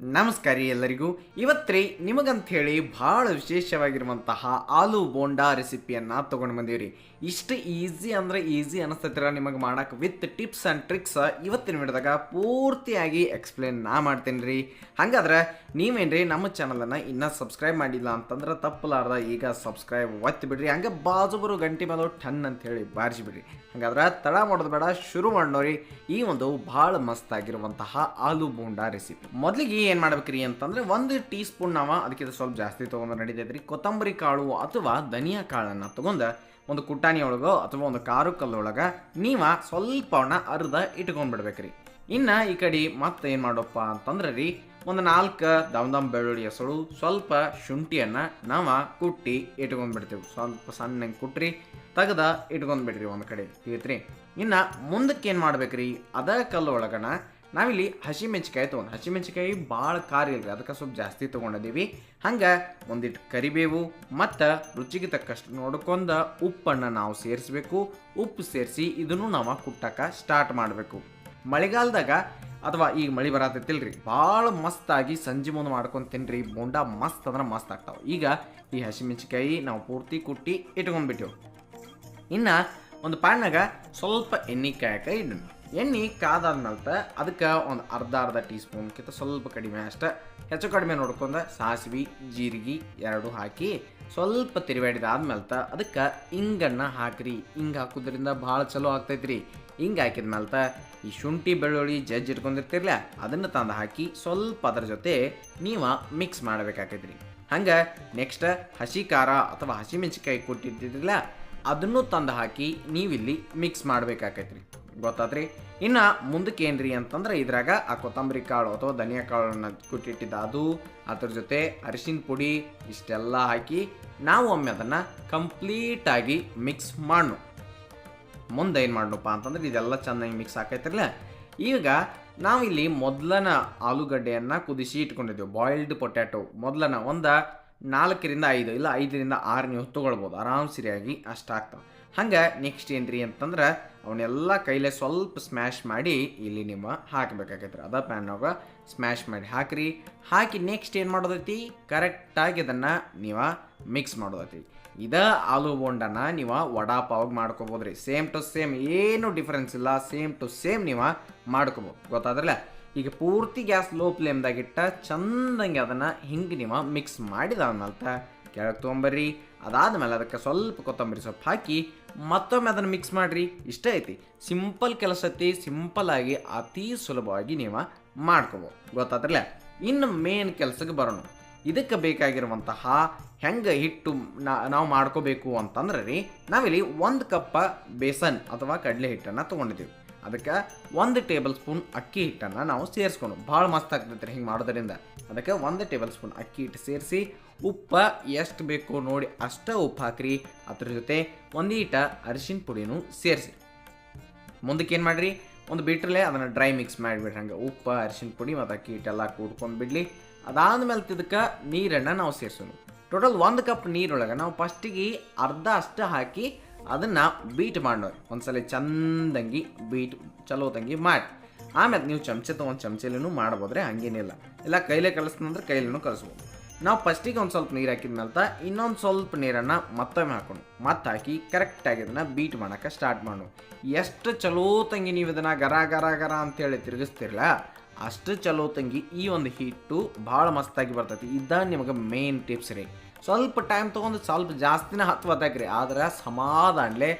ನಮಸ್ಕಾರ ರೀ ಎಲ್ಲರಿಗೂ. ಇವತ್ತ್ರಿ ನಿಮಗಂತ ಹೇಳಿ ಭಾಳ ವಿಶೇಷವಾಗಿರುವಂತಹ ಆಲೂ ಬೋಂಡಾ ರೆಸಿಪಿಯನ್ನು ತೊಗೊಂಡು ಬಂದೀವ್ರಿ. ಇಷ್ಟು ಈಸಿ ಅಂದ್ರೆ ಈಸಿ ಅನಿಸ್ತೈತಿರ ನಿಮಗೆ ಮಾಡಕ್ಕೆ ವಿತ್ ಟಿಪ್ಸ್ ಆ್ಯಂಡ್ ಟ್ರಿಕ್ಸ್ ಇವತ್ತಿನ ವಿಡಿಯೋದಾಗ ಪೂರ್ತಿಯಾಗಿ ಎಕ್ಸ್ಪ್ಲೇನ್ ನಾ ಮಾಡ್ತೀನಿ ರೀ. ಹಾಗಾದ್ರೆ ನೀವೇನ್ರಿ ನಮ್ಮ ಚಾನಲನ್ನು ಇನ್ನೂ ಸಬ್ಸ್ಕ್ರೈಬ್ ಮಾಡಿಲ್ಲ ಅಂತಂದ್ರೆ ತಪ್ಪಲಾರ್ದ ಈಗ ಸಬ್ಸ್ಕ್ರೈಬ್ ಒತ್ತಿ ಬಿಡ್ರಿ. ಹಂಗೆ ಬಾಜು ಬರೋ ಗಂಟೆ ಮೇಲೆ ಟನ್ ಅಂತ ಹೇಳಿ ಬಾರಿಸಿ ಬಿಡ್ರಿ. ಹಾಗಾದ್ರೆ ತಡ ಮಾಡೋದು ಬೇಡ, ಶುರು ಮಾಡೋರಿ ಈ ಒಂದು ಭಾಳ ಮಸ್ತ್ ಆಗಿರುವಂತಹ ಆಲೂ ಬೋಂಡಾ ರೆಸಿಪಿ. ಮೊದಲಿಗೆ ಏನು ಮಾಡ್ಬೇಕ್ರಿ ಅಂತಂದ್ರೆ ಒಂದು ಟೀ ಸ್ಪೂನ್ ನಾವ ಅದಕ್ಕಿಂತ ಸ್ವಲ್ಪ ಜಾಸ್ತಿ ತೊಗೊಂಡು ನಡೀತೈತ್ರಿ. ಕೊತ್ತಂಬರಿ ಕಾಳು ಅಥವಾ ಧನಿಯಾ ಕಾಳನ್ನು ತೊಗೊಂಡು ಒಂದು ಕುಟಾಣಿಯೊಳಗೆ ಅಥವಾ ಒಂದು ಕಾರು ಕಲ್ಲೊಳಗೆ ನೀವು ಸ್ವಲ್ಪವನ್ನ ಅರ್ಧ ಇಟ್ಕೊಂಡ್ಬಿಡ್ಬೇಕ್ರಿ ಇನ್ನು ಈ ಕಡೆ ಮತ್ತೆ ಏನು ಮಾಡಪ್ಪ ಅಂತಂದ್ರೆ ರೀ, ಒಂದು ನಾಲ್ಕು ದಮ್ ದಮ್ ಬೆಳ್ಳುಳ್ಳಿ ಹೆಸರು, ಸ್ವಲ್ಪ ಶುಂಠಿಯನ್ನು ನಾವು ಕುಟ್ಟಿ ಇಟ್ಕೊಂಡ್ಬಿಡ್ತೀವಿ ಸ್ವಲ್ಪ ಸಣ್ಣಗೆ ಕುಟ್ರಿ ತೆಗ್ದ ಇಟ್ಕೊಂಡ್ಬಿಡ್ರಿ ಒಂದು ಕಡೆ. ತಿಳಿತ್ರಿ? ಇನ್ನು ಮುಂದಕ್ಕೆ ಏನು ಮಾಡ್ಬೇಕ್ರಿ, ಅದ ಕಲ್ಲು ಒಳಗನ ನಾವಿಲ್ಲಿ ಹಸಿಮೆಣ್ಸಿಕಾಯಿ ತೊಗೊಂಡು ಹಸಿಮೆಣ್ಸಿಕಾಯಿ ಭಾಳ ಖಾರ ಇಲ್ರಿ, ಅದಕ್ಕೆ ಸ್ವಲ್ಪ ಜಾಸ್ತಿ ತೊಗೊಂಡಿದ್ದೀವಿ ಹಂಗೆ ಒಂದಿಟ್ಟು ಕರಿಬೇವು ಮತ್ತು ರುಚಿಗೆ ತಕ್ಕಷ್ಟು ನೋಡ್ಕೊಂಡು ಉಪ್ಪನ್ನು ನಾವು ಸೇರಿಸ್ಬೇಕು. ಉಪ್ಪು ಸೇರಿಸಿ ಇದನ್ನು ನಾವು ಕುಟ್ಟಕ್ಕೆ ಸ್ಟಾರ್ಟ್ ಮಾಡಬೇಕು. ಮಳೆಗಾಲದಾಗ ಅಥವಾ ಈಗ ಮಳೆ ಬರತೈತಿಲ್ರಿ ಭಾಳ ಮಸ್ತಾಗಿ ಸಂಜೆ ಮುಂದೆ ಮಾಡ್ಕೊಂಡು ತಿನ್ರಿ, ಬೋಂಡ ಮಸ್ತ್ ಅಂದ್ರೆ ಮಸ್ತ್ ಆಗ್ತಾವೆ. ಈಗ ಈ ಹಸಿಮೆಣ್ಸಿಕಾಯಿ ನಾವು ಪೂರ್ತಿ ಕುಟ್ಟಿ ಇಟ್ಕೊಂಡ್ಬಿಟ್ಟೆವು ಇನ್ನು ಒಂದು ಪಾನ್ಯಾಗ ಸ್ವಲ್ಪ ಎಣ್ಣೆ ಕಾಯಕ ಇಡೋಣ. ಎಣ್ಣೆ ಕಾದಾದ್ಮೇಲೆ ಅದಕ್ಕೆ ಒಂದು ಅರ್ಧ ಅರ್ಧ ಟೀ ಸ್ಪೂನ್ಕಿಂತ ಸ್ವಲ್ಪ ಕಡಿಮೆ ಅಷ್ಟೆ. ಹೆಚ್ಚು ಕಡಿಮೆ ನೋಡ್ಕೊಂಡು ಸಾಸಿವೆ, ಜೀರಿಗೆ ಎರಡು ಹಾಕಿ ಸ್ವಲ್ಪ ತಿರುವಾಡಿದಾದ್ಮೇಲೆ ಅದಕ್ಕೆ ಹಿಂಗನ್ನು ಹಾಕ್ರಿ. ಹಿಂಗೆ ಹಾಕೋದ್ರಿಂದ ಭಾಳ ಚಲೋ ಆಗ್ತೈತ್ರಿ. ಹಿಂಗೆ ಹಾಕಿದ್ಮೇಲೆ ಈ ಶುಂಠಿ, ಬೆಳ್ಳುಳ್ಳಿ, ಜಜ್ಜಿ ಇಟ್ಕೊಂಡಿರ್ತಿರ್ಲ ಅದನ್ನು ತಂದು ಹಾಕಿ ಸ್ವಲ್ಪ ಅದರ ಜೊತೆ ನೀವು ಮಿಕ್ಸ್ ಮಾಡಬೇಕಾಕೈತ್ರಿ. ಹಂಗೆ ನೆಕ್ಸ್ಟ್ ಹಸಿ ಖಾರ ಅಥವಾ ಹಸಿಮೆಣಸಿಕಾಯಿ ಕೊಟ್ಟಿರ್ತಿದ್ರಲ್ಲ ಅದನ್ನು ತಂದು ಹಾಕಿ ನೀವಿಲ್ಲಿ ಮಿಕ್ಸ್ ಮಾಡ್ಬೇಕಾಕೈತ್ರಿ. ಗೊತ್ತಾತ್ರಿ? ಇನ್ನು ಮುಂದಕ್ಕೆ ಏನ್ರಿ ಅಂತಂದ್ರೆ ಇದ್ರಾಗ ಆ ಕೊತ್ತಂಬರಿ ಕಾಳು ಅಥವಾ ಧನಿಯಾ ಕಾಳನ್ನ ಕುಟ್ಟಿಟ್ಟಿದ್ದ ಅದು, ಅದ್ರ ಜೊತೆ ಅರಿಶಿನ ಪುಡಿ ಇಷ್ಟೆಲ್ಲ ಹಾಕಿ ನಾವು ಒಮ್ಮೆ ಅದನ್ನು ಕಂಪ್ಲೀಟಾಗಿ ಮಿಕ್ಸ್ ಮಾಡೋಣ ಮುಂದೆ ಏನು ಮಾಡೋಣಪ್ಪ ಅಂತಂದ್ರೆ ಇದೆಲ್ಲ ಚೆನ್ನಾಗಿ ಮಿಕ್ಸ್ ಆಕೈತಿರಲ್ಲ? ಈಗ ನಾವಿಲ್ಲಿ ಮೊದಲನ ಆಲೂಗಡ್ಡೆಯನ್ನು ಕುದಿಸಿ ಇಟ್ಕೊಂಡಿದ್ದೀವಿ ಬಾಯ್ಲ್ಡ್ ಪೊಟ್ಯಾಟೊ ಮೊದಲನ ಒಂದು ನಾಲ್ಕರಿಂದ ಐದು, ಇಲ್ಲ ಐದರಿಂದ ಆರು ನೀವು ತೊಗೊಳ್ಬೋದು ಆರಾಮ್ ಸರಿಯಾಗಿ ಅಷ್ಟು ಆಗ್ತಾವೆ. ಹಂಗೆ ನೆಕ್ಸ್ಟ್ ಏನ್ರಿ ಅಂತಂದ್ರೆ ಅವನ್ನೆಲ್ಲ ಕೈಲೇ ಸ್ವಲ್ಪ ಸ್ಮ್ಯಾಶ್ ಮಾಡಿ ಇಲ್ಲಿ ನಿಮ್ಮ ಹಾಕಬೇಕಾಗೈತ್ರಿ. ಅದ ಪ್ಯಾನ್ನಾಗ ಸ್ಮ್ಯಾಶ್ ಮಾಡಿ ಹಾಕ್ರಿ. ಹಾಕಿ ನೆಕ್ಸ್ಟ್ ಏನು ಮಾಡೋದೈತಿ? ಕರೆಕ್ಟಾಗಿ ಇದನ್ನು ನೀವು ಮಿಕ್ಸ್ ಮಾಡೋದೈತಿ. ಇದ ಆಲೂ ಬೋಂಡನ ನೀವು ವಡಾ ಪಾವ್ ಮಾಡ್ಕೋಬೋದ್ರಿ. ಸೇಮ್ ಟು ಸೇಮ್ ಏನು ಡಿಫ್ರೆನ್ಸ್ ಇಲ್ಲ. ಸೇಮ್ ಟು ಸೇಮ್ ನೀವು ಮಾಡ್ಕೋಬೋದು. ಗೊತ್ತಾದ್ರಲ್ಲ? ಈಗ ಪೂರ್ತಿ ಗ್ಯಾಸ್ ಲೋ ಫ್ಲೇಮ್ದಾಗಿಟ್ಟ ಚಂದಂಗೆ ಅದನ್ನು ಹಿಂಗೆ ನೀವು ಮಿಕ್ಸ್ ಮಾಡಿದ ಮಾಡಿದಾದ್ಮೇಲೆ ಕೆಳಗೆ ತೊಗೊಂಬರ್ರಿ. ಅದಾದ್ಮೇಲೆ ಅದಕ್ಕೆ ಸ್ವಲ್ಪ ಕೊತ್ತಂಬರಿ ಸೊಪ್ಪು ಹಾಕಿ ಮತ್ತೊಮ್ಮೆ ಅದನ್ನು ಮಿಕ್ಸ್ ಮಾಡಿರಿ. ಇಷ್ಟೇ ಐತಿ. ಸಿಂಪಲ್ ಕೆಲಸ ಐತಿ. ಸಿಂಪಲ್ ಆಗಿ ಅತಿ ಸುಲಭವಾಗಿ ನೀವು ಮಾಡ್ಕೋಬೋದು. ಗೊತ್ತಾದ್ರಲ್ಲ ಇನ್ನು ಮೇನ್ ಕೆಲಸಕ್ಕೆ ಬರೋಣ. ಇದಕ್ಕೆ ಬೇಕಾಗಿರುವಂತಹ ಹೆಂಗೆ ಹಿಟ್ಟು ನಾವು ಮಾಡ್ಕೋಬೇಕು ಅಂತಂದ್ರೆ ರೀ, ನಾವಿಲ್ಲಿ ಒಂದು ಕಪ್ಪ ಬೇಸನ್ ಅಥವಾ ಕಡಲೆ ಹಿಟ್ಟನ್ನು ತೊಗೊಂಡಿದ್ದೀವಿ. ಅದಕ್ಕೆ ಒಂದು ಟೇಬಲ್ ಸ್ಪೂನ್ ಅಕ್ಕಿ ಹಿಟ್ಟನ್ನು ನಾವು ಸೇರಿಸ್ಕೊಂಡು, ಭಾಳ ಮಸ್ತ್ ಆಗ್ತೈತೆ ರೀ ಹಿಂಗೆ ಮಾಡೋದರಿಂದ. ಅದಕ್ಕೆ ಒಂದು ಟೇಬಲ್ ಸ್ಪೂನ್ ಅಕ್ಕಿ ಹಿಟ್ಟು ಸೇರಿಸಿ, ಉಪ್ಪು ಎಷ್ಟು ಬೇಕು ನೋಡಿ ಅಷ್ಟೇ ಉಪ್ಪು ಹಾಕ್ರಿ. ಅದ್ರ ಜೊತೆ ಒಂದು ಈಟ ಅರಿಶಿನ ಪುಡಿನೂ ಸೇರಿಸಿ. ಮುಂದಕ್ಕೆ ಏನು ಮಾಡಿರಿ? ಒಂದು ಬಿಟ್ರಲೆ ಅದನ್ನು ಡ್ರೈ ಮಿಕ್ಸ್ ಮಾಡಿಬಿಡ್ರಿ. ಹಂಗೆ ಉಪ್ಪು, ಅರಿಶಿನ ಪುಡಿ ಮತ್ತು ಅಕ್ಕಿ ಹಿಟ್ಟೆಲ್ಲ ಕೂಡ್ಕೊಂಡು ಬಿಡಲಿ. ಅದಾದ್ಮೇಲೆ ಇದಕ್ಕೆ ನೀರನ್ನು ನಾವು ಸೇರಿಸೋಣ ಟೋಟಲ್ ಒಂದು ಕಪ್ ನೀರೊಳಗೆ ನಾವು ಫಸ್ಟಿಗೆ ಅರ್ಧ ಅಷ್ಟು ಹಾಕಿ ಅದನ್ನು ಬೀಟ್ ಮಾಡೋರಿ ಒಂದ್ಸಲ ಚಂದಂಗಿ ಬೀಟ್ ಚಲೋ ತಂಗಿ ಮಾಡಿ. ಆಮೇಲೆ ನೀವು ಚಮಚೆ ತೊಗೊಂಡು ಚಮಚೆಲೂ ಮಾಡ್ಬೋದ್ರೆ ಹಂಗೇನಿಲ್ಲ ಇಲ್ಲ. ಕೈಲೇ ಕಲಿಸ್ತಂದ್ರೆ ಕೈಲೂ ಕಲಿಸ್ಬೋದು. ನಾವು ಫಸ್ಟಿಗೆ ಒಂದು ಸ್ವಲ್ಪ ನೀರು ಹಾಕಿದ ಮೇಲೆ ಇನ್ನೊಂದು ಸ್ವಲ್ಪ ನೀರನ್ನು ಮತ್ತೊಮ್ಮೆ ಹಾಕೊಂಡು ಮತ್ತೆ ಹಾಕಿ ಕರೆಕ್ಟಾಗಿ ಇದನ್ನು ಬೀಟ್ ಮಾಡೋಕೆ ಸ್ಟಾರ್ಟ್ ಮಾಡು ಎಷ್ಟು ಚಲೋ ತಂಗಿ ನೀವು ಇದನ್ನು ಗರ ಗರ ಗರ ಅಂತೇಳಿ ತಿರುಗಿಸ್ತಿರಲ್ಲ ಅಷ್ಟು ಚಲೋ ತಂಗಿ ಈ ಒಂದು ಹಿಟ್ಟು ಭಾಳ ಮಸ್ತಾಗಿ ಬರ್ತೈತಿ. ಇದ್ದ ನಿಮಗೆ ಮೇನ್ ಟಿಪ್ಸ್ ರೀ. ಸ್ವಲ್ಪ ಟೈಮ್ ತೊಗೊಂಡು ಸ್ವಲ್ಪ ಜಾಸ್ತಿನ ಹತ್ತು ರೀ ಆದ್ರೆ ಸಮಾಧಾನಲೆ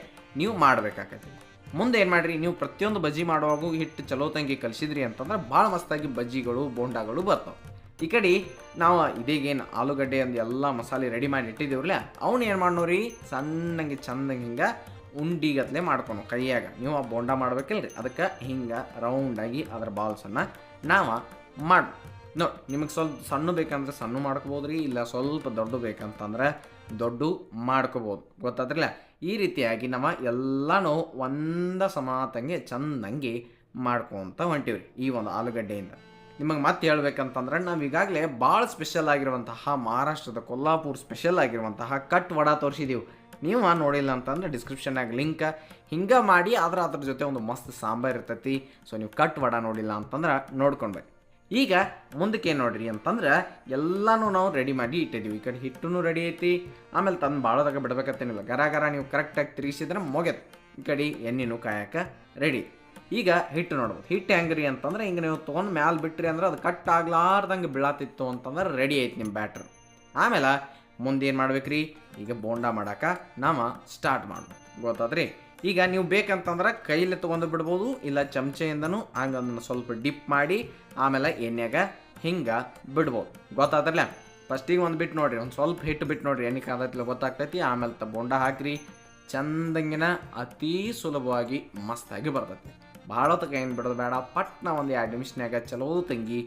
ನೀವು ಮಾಡಬೇಕಾಗತ್ತೆ ಮುಂದೆ ಏನು ಮಾಡಿರಿ? ನೀವು ಪ್ರತಿಯೊಂದು ಬಜ್ಜಿ ಮಾಡುವಾಗೂ ಹಿಟ್ಟು ಚಲೋ ತಂಗಿ ಕಲಿಸಿದ್ರಿ ಅಂತಂದ್ರೆ ಭಾಳ ಮಸ್ತಾಗಿ ಬಜ್ಜಿಗಳು, ಬೋಂಡಾಗಳು ಬರ್ತಾವೆ. ಈ ಕಡೆ ನಾವು ಇದೀಗೇನು ಆಲೂಗಡ್ಡೆ ಅಂದು ಎಲ್ಲ ಮಸಾಲೆ ರೆಡಿ ಮಾಡಿ ಇಟ್ಟಿದ್ದೀವ್ರಲ್ಲ ಅವನು ಏನು ಮಾಡೋರಿ ಸಣ್ಣಂಗೆ ಚಂದಂಗೆ ಹಿಂಗೆ ಉಂಡಿಗತ್ಲೆ ಮಾಡ್ಕೊನು ಕೈಯಾಗ. ನೀವು ಆ ಬೋಂಡ ಮಾಡ್ಬೇಕಿಲ್ರಿ. ಅದಕ್ಕೆ ಹಿಂಗೆ ರೌಂಡಾಗಿ ಅದರ ಬಾಲ್ಸನ್ನು ನಾವು ಮಾಡಿ ನೋಡಿ ನಿಮಗೆ ಸ್ವಲ್ಪ ಸಣ್ಣ ಬೇಕಂದ್ರೆ ಸಣ್ಣ ಮಾಡ್ಕೋಬೋದು ರೀ ಇಲ್ಲ ಸ್ವಲ್ಪ ದೊಡ್ಡ ಬೇಕಂತಂದ್ರೆ ದೊಡ್ಡ ಮಾಡ್ಕೋಬೋದು. ಗೊತ್ತಾದ್ರಲ್ಲ? ಈ ರೀತಿಯಾಗಿ ನಮ್ಮ ಎಲ್ಲನೂ ಒಂದ ಸಮಾತಂಗೆ ಚಂದಂಗೆ ಮಾಡ್ಕೊತ ರೀ ಈ ಒಂದು ಆಲೂಗಡ್ಡೆಯಿಂದ. ನಿಮಗೆ ಮತ್ತೆ ಹೇಳ್ಬೇಕಂತಂದ್ರೆ ನಾವು ಈಗಾಗಲೇ ಭಾಳ ಸ್ಪೆಷಲ್ ಆಗಿರುವಂತಹ ಮಹಾರಾಷ್ಟ್ರದ ಕೊಲ್ಲಾಪುರ್ ಸ್ಪೆಷಲ್ ಆಗಿರುವಂತಹ ಕಟ್ ವಡ ತೋರಿಸಿದ್ದೀವಿ ನೀವು ನೋಡಿಲ್ಲ ಅಂತಂದ್ರೆ ಡಿಸ್ಕ್ರಿಪ್ಷನ್ನಾಗ ಲಿಂಕ್ ಹಿಂಗೆ ಮಾಡಿ ಆದ್ರೆ ಅದ್ರ ಜೊತೆ ಒಂದು ಮಸ್ತ್ ಸಾಂಬಾರು ಇರ್ತೈತಿ. ಸೊ ನೀವು ಕಟ್ ವಡ ನೋಡಿಲ್ಲ ಅಂತಂದ್ರೆ ನೋಡ್ಕೊಂಡು ಈಗ ಮುಂದಕ್ಕೆ ಏನು ನೋಡ್ರಿ ಅಂತಂದ್ರೆ ಎಲ್ಲನೂ ನಾವು ರೆಡಿ ಮಾಡಿ ಇಟ್ಟಿದ್ದೀವಿ ಈ ಕಡೆ ಹಿಟ್ಟು ರೆಡಿ ಐತಿ. ಆಮೇಲೆ ತಂದು ಭಾಳದಾಗ ಬಿಡ್ಬೇಕತ್ತೇನಿಲ್ಲ ಗರ ಗರ ನೀವು ಕರೆಕ್ಟಾಗಿ ತಿರುಗಿಸಿದ್ರೆ ಮುಗ್ಯತ್. ಈ ಕಡೆ ಎಣ್ಣೆನೂ ಕಾಯಕ್ಕೆ ರೆಡಿ ಈಗ ಹಿಟ್ಟು ನೋಡ್ಬೋದು. ಹಿಟ್ಟು ಹೆಂಗ್ರಿ ಅಂತಂದ್ರೆ ಹಿಂಗೆ ನೀವು ತೊಗೊಂಡು ಮ್ಯಾಲೆ ಬಿಟ್ರಿ ಅಂದ್ರೆ ಅದು ಕಟ್ ಆಗ್ಲಾರ್ದಂಗೆ ಬೀಳತ್ತಿತ್ತು ಅಂತಂದ್ರೆ ರೆಡಿ ಐತಿ ನಿಮ್ಮ ಬ್ಯಾಟ್ರ್ ಆಮೇಲೆ ಮುಂದೇನು ಮಾಡ್ಬೇಕ್ರಿ? ಈಗ ಬೋಂಡ ಮಾಡಾಕ ನಾವು ಸ್ಟಾರ್ಟ್ ಮಾಡ್ಬೇಕು. ಗೊತ್ತಾದ್ರಿ ಈಗ ನೀವು ಬೇಕಂತಂದ್ರೆ ಕೈಲಿ ತೊಗೊಂಡು ಬಿಡ್ಬೋದು, ಇಲ್ಲ ಚಮಚೆಯಿಂದನೂ ಹಂಗೆ ಅದನ್ನು ಸ್ವಲ್ಪ ಡಿಪ್ ಮಾಡಿ ಆಮೇಲೆ ಎಣ್ಣೆಗೆ ಹಿಂಗೆ ಬಿಡ್ಬೋದು. ಗೊತ್ತಾದ್ರಲ್ಲ ಫಸ್ಟಿಗೆ ಒಂದು ಬಿಟ್ಟು ನೋಡಿರಿ, ಒಂದು ಸ್ವಲ್ಪ ಹಿಟ್ಟು ಬಿಟ್ಟು ನೋಡಿರಿ, ಎಣ್ಣೆ ಕಾದತ್ತಿಲ್ಲ ಗೊತ್ತಾಗ್ತೈತಿ. ಆಮೇಲೆ ತ ಬೋಂಡ ಹಾಕ್ರಿ. ಚಂದಂಗಿನ ಅತೀ ಸುಲಭವಾಗಿ ಮಸ್ತಾಗಿ ಬರ್ತೈತಿ. ಭಾಳ ಹೊತ್ತಕ್ಕೆ ಏನು ಬಿಡೋದು ಬೇಡ, ಪಟ್ನ ಒಂದು ಎರಡು ನಿಮಿಷನ್ಯಾಗ ಚಲೋ ತಂಗಿ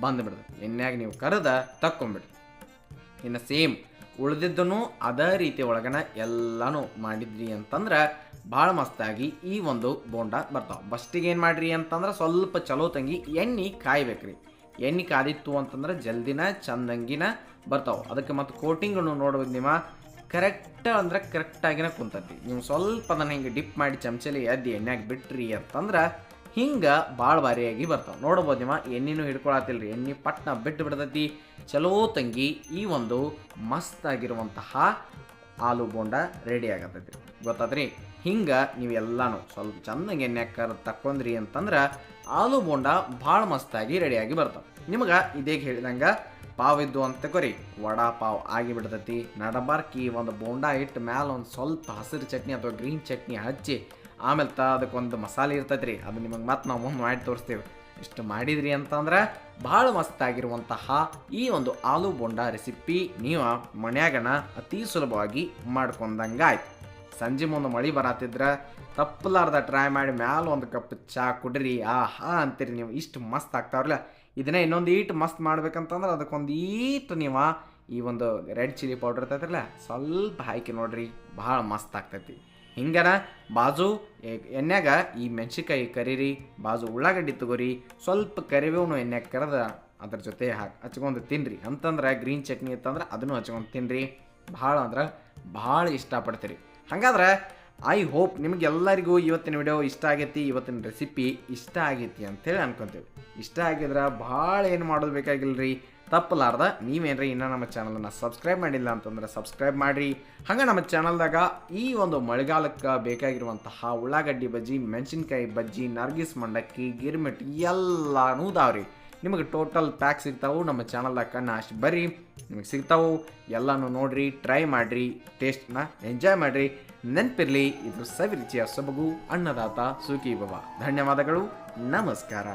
ಬಂದು ಬಿಡ್ತೈತಿ ಎಣ್ಣೆಯಾಗ ನೀವು ಕರೆದ ತಕ್ಕೊಂಬಿಡ್ರಿ. ಇನ್ನು ಸೇಮ್ ಉಳಿದಿದ್ದನು ಅದೇ ರೀತಿ ಒಳಗನ ಎಲ್ಲನೂ ಮಾಡಿದ್ರಿ ಅಂತಂದ್ರೆ ಭಾಳ ಮಸ್ತಾಗಿ ಈ ಒಂದು ಬೋಂಡ ಬರ್ತಾವೆ. ಫಸ್ಟಿಗೆ ಏನು ಮಾಡ್ರಿ ಅಂತಂದ್ರೆ ಸ್ವಲ್ಪ ಚಲೋ ತಂಗಿ ಎಣ್ಣೆ ಕಾಯ್ಬೇಕ್ರಿ. ಎಣ್ಣೆ ಕಾದಿತ್ತು ಅಂತಂದ್ರೆ ಜಲ್ದಿನ ಚಂದಂಗಿನ ಬರ್ತಾವೆ. ಅದಕ್ಕೆ ಮತ್ತು ಕೋಟಿಂಗನ್ನು ನೋಡ್ಬೋದು ನಿಮ್ಮ ಕರೆಕ್ಟ್ ಅಂದ್ರೆ ಕರೆಕ್ಟಾಗಿನ ಕುಂತತಿ ನೀವು ಸ್ವಲ್ಪ ಅದನ್ನು ಹಿಂಗೆ ಡಿಪ್ ಮಾಡಿ ಚಮಚಲಿ ಎದ್ದು ಎಣ್ಣೆಗೆ ಬಿಟ್ರಿ ಅಂತಂದ್ರೆ ಹಿಂಗೆ ಭಾಳ ಭಾರಿಯಾಗಿ ಬರ್ತಾವೆ. ನೋಡ್ಬೋದು ನಿಮ್ಮ ಎಣ್ಣೆನೂ ಹಿಡ್ಕೊಳತಿಲ್ರಿ. ಎಣ್ಣೆ ಪಟ್ನ ಬಿಟ್ಟು ಬಿಡ್ತೈತಿ. ಚಲೋ ತಂಗಿ ಈ ಒಂದು ಮಸ್ತ್ ಆಗಿರುವಂತಹ ಆಲೂ ಬೋಂಡ ರೆಡಿ ಆಗತ್ತೈತಿ ಗೊತ್ತಾದ್ರಿ ಹಿಂಗೆ ನೀವು ಎಲ್ಲಾನು ಸ್ವಲ್ಪ ಚೆನ್ನಾಗಿ ಎಣ್ಣೆ ಕರ್ ತಕೊಂಡ್ರಿ ಅಂತಂದ್ರೆ ಆಲೂ ಬೋಂಡ ಭಾಳ ಮಸ್ತಾಗಿ ರೆಡಿಯಾಗಿ ಬರ್ತಾವೆ. ನಿಮಗೆ ಇದೇಗೆ ಹೇಳಿದಂಗೆ ಪಾವ್ ಇದ್ದು ಅಂತ ಕೊರಿ, ವಡಾ ಪಾವ್ ಆಗಿ ಬಿಡ್ತೈತಿ ನಡಬಾರ್ಕಿ ಒಂದು ಬೋಂಡ ಇಟ್ಟು ಮ್ಯಾಲ ಒಂದು ಸ್ವಲ್ಪ ಹಸಿರು ಚಟ್ನಿ ಅಥವಾ ಗ್ರೀನ್ ಚಟ್ನಿ ಹಚ್ಚಿ, ಆಮೇಲೆ ತ ಅದಕ್ಕೊಂದು ಮಸಾಲೆ ಇರ್ತೈತೆ ರೀ ಅದು ನಿಮಗೆ ಮತ್ತೆ ನಾವು ಮುಂದೆ ಮಾಡಿ ತೋರಿಸ್ತೀವಿ. ಇಷ್ಟು ಮಾಡಿದ್ರಿ ಅಂತಂದ್ರೆ ಭಾಳ ಮಸ್ತಾಗಿರುವಂತಹ ಈ ಒಂದು ಆಲೂ ಬೋಂಡ ರೆಸಿಪಿ ನೀವು ಮನ್ಯಾಗನ ಅತಿ ಸುಲಭವಾಗಿ ಮಾಡ್ಕೊಂಡಂಗೆ ಆಯ್ತು. ಸಂಜೆ ಮುಂದೆ ಮಳೆ ಬರತ್ತಿದ್ರೆ ತಪ್ಪಲಾರ್ದ ಟ್ರೈ ಮಾಡಿ ಮ್ಯಾಲ ಒಂದು ಕಪ್ ಚಾ ಕುಡ್ರಿ, ಆಹಾ ಅಂತೀರಿ ನೀವು. ಇಷ್ಟು ಮಸ್ತ್ ಆಗ್ತಾವ್ರಲ್ಲ. ಇದನ್ನ ಇನ್ನೊಂದು ಈಟ್ ಮಸ್ತ್ ಮಾಡ್ಬೇಕಂತಂದ್ರೆ ಅದಕ್ಕೊಂದು ಈಟ್ ನೀವು ಈ ಒಂದು ರೆಡ್ ಚಿಲ್ಲಿ ಪೌಡರ್ ಇರ್ತೈತ್ರಲ್ಲ, ಸ್ವಲ್ಪ ಹಾಕಿ ನೋಡ್ರಿ, ಭಾಳ ಮಸ್ತ್ ಆಗ್ತೈತಿ. ಹಿಂಗನ ಬಾಜು ಎಣ್ಣೆಗ ಈ ಮೆಣಸಿನ್ಕಾಯಿ ಕರೀರಿ, ಬಾಜು ಉಳ್ಳಾಗಡ್ಡಿ ತಗೋರಿ, ಸ್ವಲ್ಪ ಕರಿಬೇವನು ಎಣ್ಣೆಗೆ ಕರೆದ ಅದ್ರ ಜೊತೆ ಹಾಕಿ ಹಚ್ಕೊಂಡು ತಿನ್ರಿ. ಅಂತಂದ್ರೆ ಗ್ರೀನ್ ಚಟ್ನಿ ಇತ್ತಂದ್ರೆ ಅದನ್ನು ಹಚ್ಕೊಂಡು ತಿನ್ರಿ. ಭಾಳ ಅಂದ್ರೆ ಭಾಳ ಇಷ್ಟಪಡ್ತೀರಿ. ಹಾಗಾದ್ರೆ ಐ ಹೋಪ್ ನಿಮಗೆಲ್ಲರಿಗೂ ಇವತ್ತಿನ ವಿಡಿಯೋ ಇಷ್ಟ ಆಗೈತಿ, ಇವತ್ತಿನ ರೆಸಿಪಿ ಇಷ್ಟ ಆಗೈತಿ ಅಂತೇಳಿ ಅನ್ಕೊಂತೀವಿ. ಇಷ್ಟ ಆಗಿದ್ರೆ ಭಾಳ ಏನು ಮಾಡೋದು ಬೇಕಾಗಿಲ್ಲ ರೀ ತಪ್ಪಲಾರ್ದ ನೀವೇನ್ರಿ ಇನ್ನೂ ನಮ್ಮ ಚಾನಲನ್ನು ಸಬ್ಸ್ಕ್ರೈಬ್ ಮಾಡಿಲ್ಲ ಅಂತಂದ್ರೆ ಸಬ್ಸ್ಕ್ರೈಬ್ ಮಾಡಿರಿ. ಹಂಗೆ ನಮ್ಮ ಚಾನಲ್ದಾಗ ಈ ಒಂದು ಮಳೆಗಾಲಕ್ಕೆ ಬೇಕಾಗಿರುವಂತಹ ಉಳ್ಳಾಗಡ್ಡಿ ಬಜ್ಜಿ, ಮೆಣಸಿನ್ಕಾಯಿ ಬಜ್ಜಿ, ನರ್ಗಿಸ್ ಮಂಡಕ್ಕಿ, ಗಿರ್ಮಿಟ್ ಎಲ್ಲನೂ ಇದಾವ್ರಿ ನಿಮಗೆ ಟೋಟಲ್ ಪ್ಯಾಕ್ ಸಿಗ್ತಾವೆ ನಮ್ಮ ಚಾನಲ್ದಾಗ ಕಣ್ಣು ಅಷ್ಟು ಬರ್ರಿ, ನಿಮಗೆ ಸಿಗ್ತಾವು, ಎಲ್ಲಾನು ನೋಡಿರಿ ಟ್ರೈ ಮಾಡಿರಿ ಟೇಸ್ಟ್ನ ಎಂಜಾಯ್ ಮಾಡಿರಿ. ನೆನಪಿರಲಿ, ಇದು ಸವಿರುಚಿಯ ಸೊಬಗು, ಅನ್ನದಾತ ಸುಖಿ ಬಾಬಾ ಧನ್ಯವಾದಗಳು, ನಮಸ್ಕಾರ.